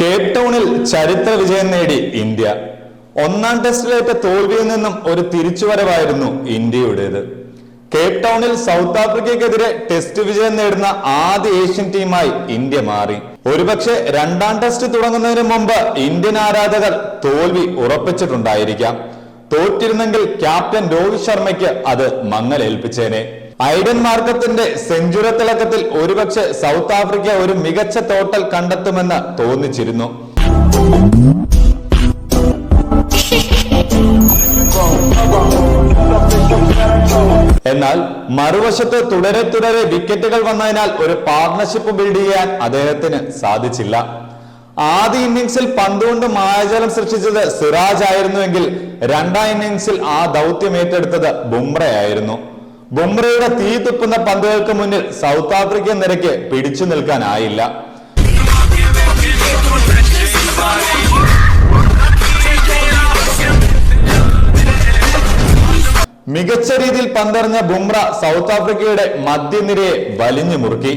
Cape ടൗണിൽ ചരിത്ര വിജയം നേടി ഇന്ത്യ. ഒന്നാം ടെസ്റ്റിലേറ്റ തോൽവിയിൽ നിന്നും ഒരു തിരിച്ചുവരവായിരുന്നു ഇന്ത്യയുടേത്. കേപ് ടൗണിൽ സൗത്ത് ആഫ്രിക്കയ്ക്കെതിരെ ടെസ്റ്റ് വിജയം നേടുന്ന ആദ്യ ഏഷ്യൻ ടീമായി ഇന്ത്യ മാറി. ഒരുപക്ഷെ രണ്ടാം ടെസ്റ്റ് തുടങ്ങുന്നതിന് മുമ്പ് ഇന്ത്യൻ ആരാധകർ തോൽവി ഉറപ്പിച്ചിട്ടുണ്ടായിരിക്കാം. തോറ്റിരുന്നെങ്കിൽ ക്യാപ്റ്റൻ രോഹിത് ശർമ്മയ്ക്ക് അത് മങ്ങലേൽപ്പിച്ചേനെ. ഐഡൻ മാർക്കത്തിന്റെ സെഞ്ചുറി തിളക്കത്തിൽ ഒരുപക്ഷെ സൗത്ത് ആഫ്രിക്ക ഒരു മികച്ച തോട്ടൽ കണ്ടെത്തുമെന്ന് തോന്നിച്ചിരുന്നു. എന്നാൽ മറുവശത്ത് തുടരെ തുടരെ വിക്കറ്റുകൾ വന്നതിനാൽ ഒരു പാർട്ണർഷിപ്പ് ബിൽഡ് ചെയ്യാൻ അദ്ദേഹത്തിന് സാധിച്ചില്ല. ആദ്യ ഇന്നിംഗ്സിൽ പന്തുകൊണ്ട് മായജലം സൃഷ്ടിച്ചത് സിറാജ് ആയിരുന്നുവെങ്കിൽ രണ്ടാം ഇന്നിംഗ്സിൽ ആ ദൗത്യം ഏറ്റെടുത്തത് ബുംറയായിരുന്നു. ബുംറയുടെ തീ തുപ്പുന്ന പന്തുകൾക്ക് മുന്നിൽ സൗത്ത് ആഫ്രിക്കൻ നിരക്ക് പിടിച്ചു നിൽക്കാനായില്ല. മികച്ച രീതിയിൽ പന്തെറിഞ്ഞ ബുംറ സൗത്ത് ആഫ്രിക്കയുടെ മധ്യനിരയെ വലിഞ്ഞു മുറുക്കി.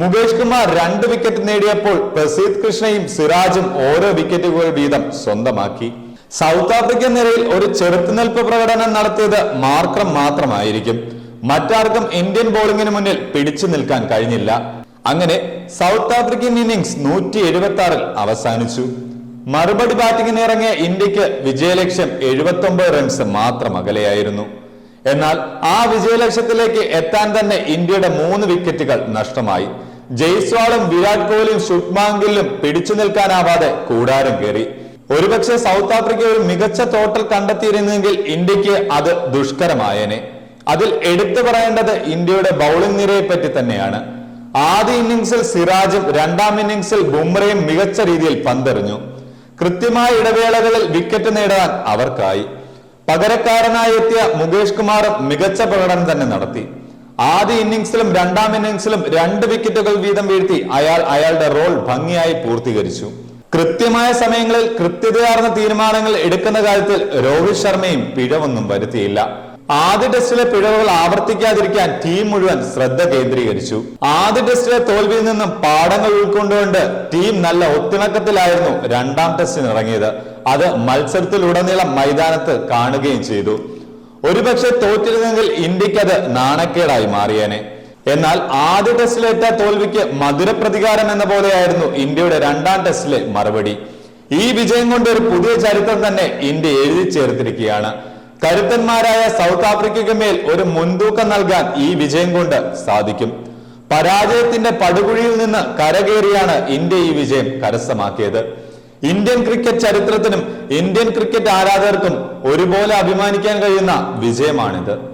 മുകേഷ് കുമാർ രണ്ട് വിക്കറ്റ് നേടിയപ്പോൾ പ്രസീദ് കൃഷ്ണയും സിറാജും ഓരോ വിക്കറ്റുകൾ വീതം സ്വന്തമാക്കി. സൗത്ത് ആഫ്രിക്കൻ നിരയിൽ ഒരു ചെറുത്തുനിൽപ്പ് പ്രകടനം നടത്തിയത് മാർക്രം മാത്രമായിരിക്കും. മറ്റാർക്കും ഇന്ത്യൻ ബോളിംഗിന് മുന്നിൽ പിടിച്ചു നിൽക്കാൻ കഴിഞ്ഞില്ല. അങ്ങനെ സൗത്ത് ആഫ്രിക്കൻ ഇന്നിംഗ്സ് നൂറ്റി എഴുപത്തി ആറിൽ അവസാനിച്ചു. മറുപടി ബാറ്റിംഗിന് ഇറങ്ങിയ ഇന്ത്യയ്ക്ക് വിജയലക്ഷ്യം എഴുപത്തി ഒമ്പത് റൺസ് മാത്രം അകലെയായിരുന്നു. എന്നാൽ ആ വിജയലക്ഷ്യത്തിലേക്ക് എത്താൻ തന്നെ ഇന്ത്യയുടെ മൂന്ന് വിക്കറ്റുകൾ നഷ്ടമായി. ജയ്സ്വാളും വിരാട് കോഹ്ലിയും ശുഭ്മാങ്കിലും പിടിച്ചു നിൽക്കാനാവാതെ കൂടാരം കയറി. ഒരുപക്ഷെ സൗത്ത് ആഫ്രിക്ക ഒരു മികച്ച ടോട്ടൽ കണ്ടെത്തിയിരുന്നെങ്കിൽ ഇന്ത്യയ്ക്ക് അത് ദുഷ്കരമായേനെ. അതിൽ എടുത്തു പറയേണ്ടത് ഇന്ത്യയുടെ ബൗളിംഗ് നിരയെ പറ്റി തന്നെയാണ്. ആദ്യ ഇന്നിംഗ്സിൽ സിറാജും രണ്ടാം ഇന്നിംഗ്സിൽ ബുംറയും മികച്ച രീതിയിൽ പന്തെറിഞ്ഞു. കൃത്യമായ ഇടവേളകളിൽ വിക്കറ്റ് നേടാൻ അവർക്കായി. പകരക്കാരനായി എത്തിയ മുകേഷ് കുമാറും മികച്ച പ്രകടനം തന്നെ നടത്തി. ആദ്യ ഇന്നിംഗ്സിലും രണ്ടാം ഇന്നിംഗ്സിലും രണ്ട് വിക്കറ്റുകൾ വീതം വീഴ്ത്തി അയാൾ അയാളുടെ റോൾ ഭംഗിയായി പൂർത്തീകരിച്ചു. കൃത്യമായ സമയങ്ങളിൽ കൃത്യതയാർന്ന തീരുമാനങ്ങൾ എടുക്കുന്ന കാര്യത്തിൽ രോഹിത് ശർമ്മയും പിഴവൊന്നും വരുത്തിയില്ല. ആദ്യ ടെസ്റ്റിലെ പിഴവുകൾ ആവർത്തിക്കാതിരിക്കാൻ ടീം മുഴുവൻ ശ്രദ്ധ കേന്ദ്രീകരിച്ചു. ആദ്യ ടെസ്റ്റിലെ തോൽവിയിൽ നിന്നും പാഠങ്ങൾ ഉൾക്കൊണ്ടുകൊണ്ട് ടീം നല്ല ഒത്തിണക്കത്തിലായിരുന്നു രണ്ടാം ടെസ്റ്റിന് ഇറങ്ങിയത്. അത് മത്സരത്തിലുടനീളം മൈതാനത്ത് കാണുകയും ചെയ്തു. ഒരുപക്ഷെ തോറ്റിരുന്നെങ്കിൽ ഇന്ത്യയ്ക്ക് അത് നാണക്കേടായി മാറിയേനെ. എന്നാൽ ആദ്യ ടെസ്റ്റിലേറ്റ തോൽവിക്ക് മധുരപ്രതികാരം എന്ന പോലെയായിരുന്നു ഇന്ത്യയുടെ രണ്ടാം ടെസ്റ്റിലെ മറുപടി. ഈ വിജയം കൊണ്ട് ഒരു പുതിയ ചരിത്രം തന്നെ ഇന്ത്യ എഴുതി ചേർത്തിരിക്കുകയാണ്. കരുത്തന്മാരായ സൗത്ത് ആഫ്രിക്കയ്ക്ക് മേൽ ഒരു മുൻതൂക്കം നൽകാൻ ഈ വിജയം കൊണ്ട് സാധിക്കും. പരാജയത്തിന്റെ പടുകുഴിയിൽ നിന്ന് കരകയറിയാണ് ഇന്ത്യ ഈ വിജയം കരസ്ഥമാക്കിയത്. ഇന്ത്യൻ ക്രിക്കറ്റ് ചരിത്രത്തിനും ഇന്ത്യൻ ക്രിക്കറ്റ് ആരാധകർക്കും ഒരുപോലെ അഭിമാനിക്കാൻ കഴിയുന്ന വിജയമാണിത്.